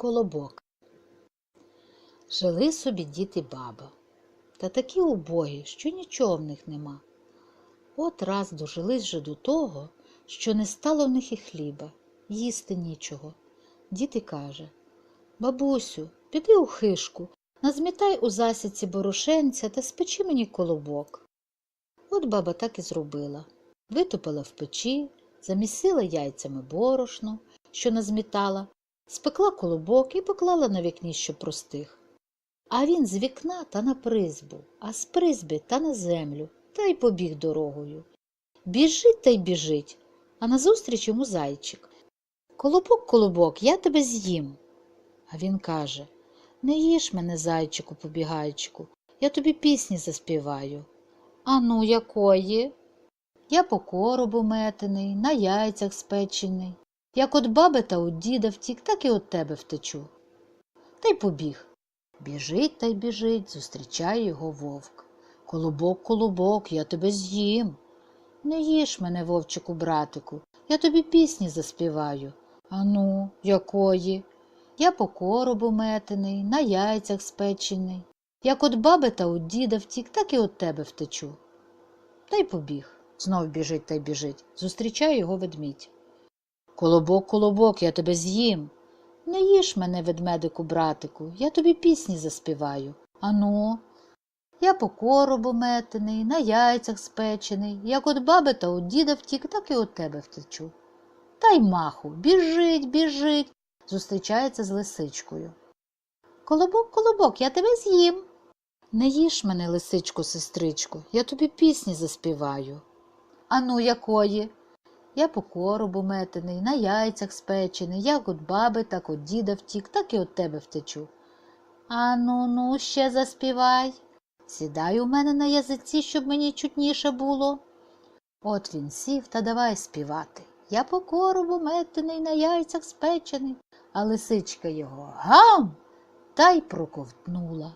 Колобок. Жили собі дід і баба. Та такі убогі, що нічого в них нема. От раз дожились же до того, що не стало в них і хліба, їсти нічого. Дід і каже Бабусю, піди у хишку, назмітай у засіці борошенця та спечи мені колобок. От баба так і зробила. Витопила в печі, замісила яйцями борошно, що назмітала, спекла колобок і поклала на вікні, що простих. А він з вікна та на призбу, а з призби та на землю, та й побіг дорогою. Біжить та й біжить, а назустріч йому зайчик. Колобок, колобок, я тебе з'їм. А він каже Не їж мене, зайчику, побігайчику, я тобі пісні заспіваю. А ну, якої? Я по коробу метений, на яйцях спечений. Як от баби та от діда втік, так і от тебе втечу. Та й побіг. Біжить та й біжить, зустрічає його вовк. Колобок, колобок, я тебе з'їм. Не їж мене, вовчику, братику, я тобі пісні заспіваю. Ану, якої? Я по коробу метений, на яйцях спечений. Як от баби та от діда втік, так і от тебе втечу. Та й побіг. Знов біжить та й біжить. Зустрічає його ведмідь. Колобок, колобок, я тебе з'їм. Не їж мене, ведмедику, братику, я тобі пісні заспіваю. Ану. Я по коробу метений, на яйцях спечений, як от баби та от діда втік, так і от тебе втечу. Та й маху, біжить, біжить, зустрічається з лисичкою. Колобок, колобок, я тебе з'їм. Не їж мене, лисичко, сестричко, я тобі пісні заспіваю. Ану, якої? Я по коробу метений, на яйцях спечений, як от баби, так от діда втік, так і от тебе втечу. Ану, ну, ще заспівай. Сідай у мене на язиці, щоб мені чутніше було. От він сів та давай співати. Я по коробу метений, на яйцях спечений, а лисичка його гам та й проковтнула.